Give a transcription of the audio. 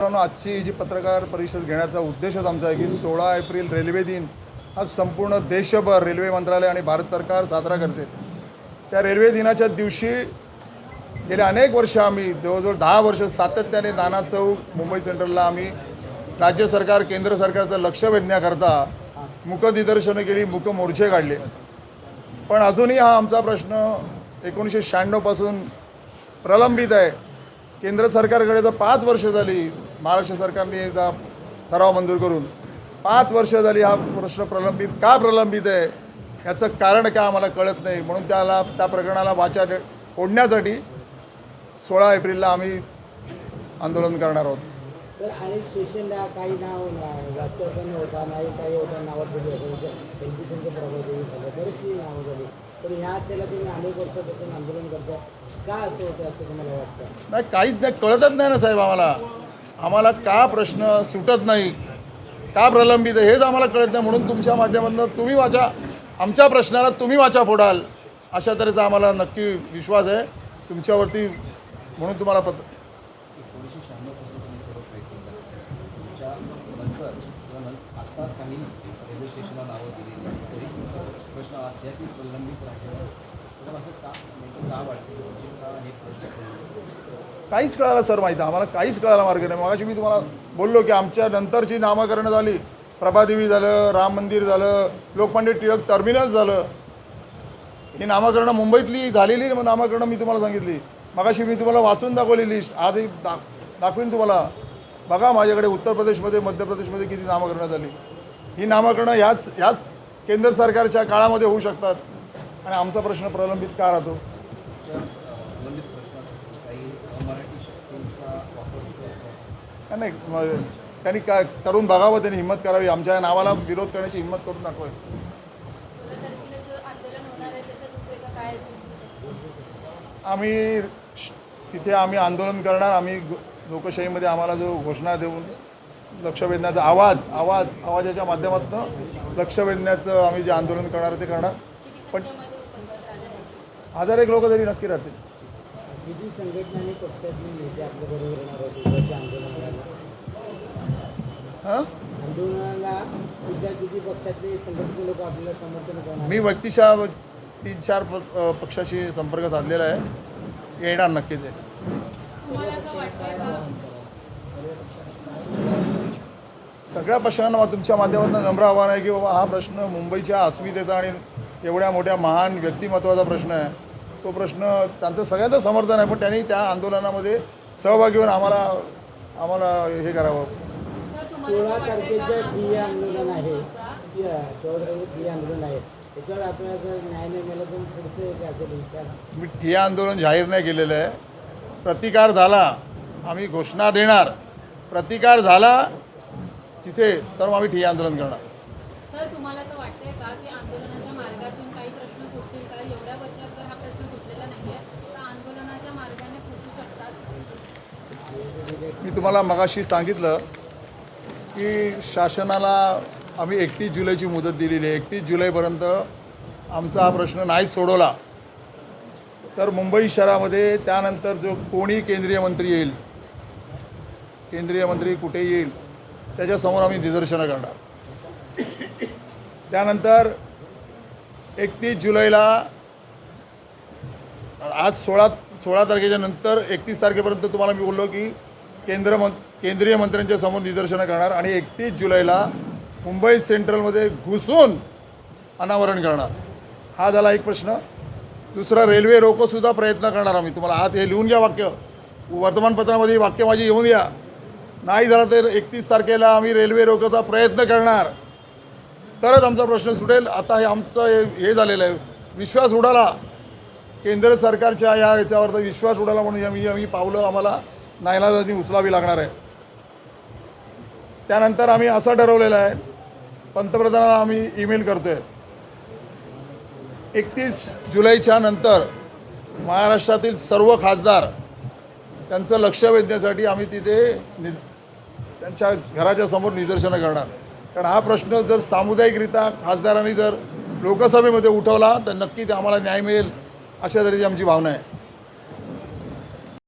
मित्रांनो आजची जी पत्रकार परिषद घेण्याचा उद्देशच आमचा आहे की सोळा एप्रिल रेल्वे दिन हा संपूर्ण देशभर रेल्वे मंत्रालय आणि भारत सरकार साजरा करते. त्या रेल्वे दिनाच्या दिवशी गेले अनेक वर्ष आम्ही जवळजवळ दहा वर्ष सातत्याने नाना चौक मुंबई सेंट्रलला आम्ही राज्य सरकार केंद्र सरकारचं लक्ष वेधण्याकरता मुकनिदर्शनं केली मुक मोर्चे काढले. पण अजूनही हा आमचा प्रश्न एकोणीसशे शहाण्णवपासून प्रलंबित आहे. केंद्र सरकारकडे तर पाच वर्ष झाली महाराष्ट्र सरकारने याचा ठराव मंजूर करून. पाच वर्ष झाली हा प्रश्न प्रलंबित का प्रलंबित आहे? याचं कारण काय आम्हाला कळत नाही. म्हणून त्याला त्या प्रकरणाला वाचा दे- सोळा एप्रिलला आम्ही आंदोलन करणार आहोत. सर आणि स्टेशनला काही नाव राज्यपण होता नाही काही होता नावात दिली होते एलपीचंद्र प्रभादेवी झालं. बरीचशी नावं झाली. पण ह्या याला तुम्ही अनेक वर्षापासून आंदोलन करता का असं होतं असं तुम्हाला वाटतं? नाही काहीच नाही. कळतच नाही ना साहेब आम्हाला. आम्हाला का प्रश्न सुटत नाही? का प्रलंबित आहे? हेच आम्हाला कळत नाही. म्हणून तुमच्या माध्यमातून तुम्ही वाचा. आमच्या प्रश्नाला तुम्ही वाचा फोडाल. अशा तऱ्हेचा आम्हाला नक्की विश्वास आहे. तुमच्यावरती म्हणून तुम्हाला पत्र तुम्ही सर्व प्रयत्न करता तुमच्या नंतर किंवा आत्ता काही रेल्वे स्टेशनला नावं दिलेली तरी तुमचा प्रश्न प्रलंबित राहिलेला तुम्हाला असं का नेमकं का वाटतं? म्हणजे का हे प्रश्न काहीच कळालं सर माहिती. आम्हाला काहीच कळायला मार्ग नाही. मगाशी मी तुम्हाला बोललो की आमच्या नंतरची नामकरण झाली. प्रभादेवी झालं राम मंदिर झालं लोकमान्य टिळक टर्मिनल झालं. ही नामकरणं मुंबईतली झालेली नामकरणं मी तुम्हाला सांगितली. मगाशी मी तुम्हाला वाचून दाखवली लिस्ट आजही दा दाखवीन तुम्हाला. बघा माझ्याकडे उत्तर प्रदेशमध्ये मध्य प्रदेशमध्ये किती नामकरणं झाली. ही नामकरणं ह्याच ह्याच केंद्र सरकारच्या काळामध्ये होऊ शकतात. आणि आमचा प्रश्न प्रलंबित का राहतो? नाही त्यांनी काय करून बघावं त्यांनी हिंमत करावी. आमच्या या नावाला विरोध करण्याची हिंमत करून दाखवावी. आम्ही श- तिथे आम्ही आंदोलन करणार आम्ही लोकशाहीमध्ये आम्हाला जो घोषणा देऊन लक्ष वेधण्याचा आवाज आवाज आवाजाच्या माध्यमातून लक्ष वेधण्याचं आम्ही जे आंदोलन करणार ते करणार. पण आहे हजार एक लोक तरी नक्की राहतील. हां? मी व्यक्तिशः तीन चार पक्षाशी संपर्क साधलेला आहे. येणार नक्की ते तुम्हाला असं वाटतंय का सगळ्या प्रश्नांना मा- तुमच्या माध्यमातून नम्र आव्हान आहे की बाबा हा प्रश्न मुंबईच्या अस्मितेचा आणि एवढ्या मोठ्या महान व्यक्तिमत्वाचा प्रश्न आहे. तो प्रश्न त्यांचं सगळ्यांचं समर्थन आहे पण त्यांनी त्या आंदोलनामध्ये सहभागी होऊन आम्हाला आम्हाला हे करावं. सोळा तारखेचं आंदोलन आहे. आंदोलन आहे. त्याच्यावर आपल्याला जर न्याय नाही मिळाला तर पुढचं काय असेल विचार मी ठिय्या आंदोलन जाहीर नाही केलेलं आहे. प्रतिकार झाला आम्ही घोषणा देणार. प्रतिकार झाला तिथे तर मग आम्ही ठिय्या आंदोलन करणार. सर तुम्हाला असं वाटतंय का की आंदोलनाच्या मार्गातून काही प्रश्न सुटतील? का एवढ्या वर्षात जर हा प्रश्न सुटलेला नाहीये. तर आंदोलनाच्या मार्गाने सुटू शकतात? मी तुम्हाला मगाशी सांगितलं की शासनाला आम्ही एकतीस जुलैची मुदत दिलेली आहे. एकतीस जुलैपर्यंत आमचा हा प्रश्न नाही सोडवला. तर मुंबई शहरामध्ये त्यानंतर जो कोणी केंद्रीय मंत्री येईल केंद्रीय मंत्री कुठे येईल त्याच्यासमोर आम्ही निदर्शनं करणार. त्यानंतर एकतीस जुलैला आज सोळा सोळा तारखेच्या नंतर एकतीस तारखेपर्यंत तुम्हाला मी बोललो की केंद्र मं केंद्रीय मंत्र्यांच्या समोर निदर्शनं करणार आणि एकतीस जुलैला मुंबई सेंट्रलमध्ये घुसून अनावरण करणार. हा झाला एक प्रश्न. दुसरा रेल्वे रोकोसुद्धा प्रयत्न करणार आम्ही. तुम्हाला आत हे लिहून घ्या वाक्य. वर्तमानपत्रामध्ये वाक्य माझी येऊन या नाही झालं तर एकतीस तारखेला आम्ही रेल्वे रोकोचा प्रयत्न करणार. तरच आमचा प्रश्न सुटेल. आता हे आमचं हे- हे झालेलं आहे. विश्वास उडाला. केंद्र सरकारच्या या याच्यावर तर विश्वास उडाला म्हणून आम्ही आम्ही पावलं आम्हाला नाईलाजाची उचलावी लागणार आहे. त्यानंतर आम्ही असं ठरवलेलं आहे. पंतप्रधानाला आम्ही ईमेल करतो आहे एकतीस जुलैच्या नंतर महाराष्ट्रातील सर्व खासदार त्यांचं लक्ष वेधण्यासाठी आम्ही तिथे नि त्यांच्या घराच्या समोर निदर्शनं करणार. कारण हा प्रश्न जर सामुदायिकरित्या खासदारांनी जर लोकसभेमध्ये उठवला तर नक्कीच आम्हाला न्याय मिळेल अशा तऱ्हेची आमची भावना आहे.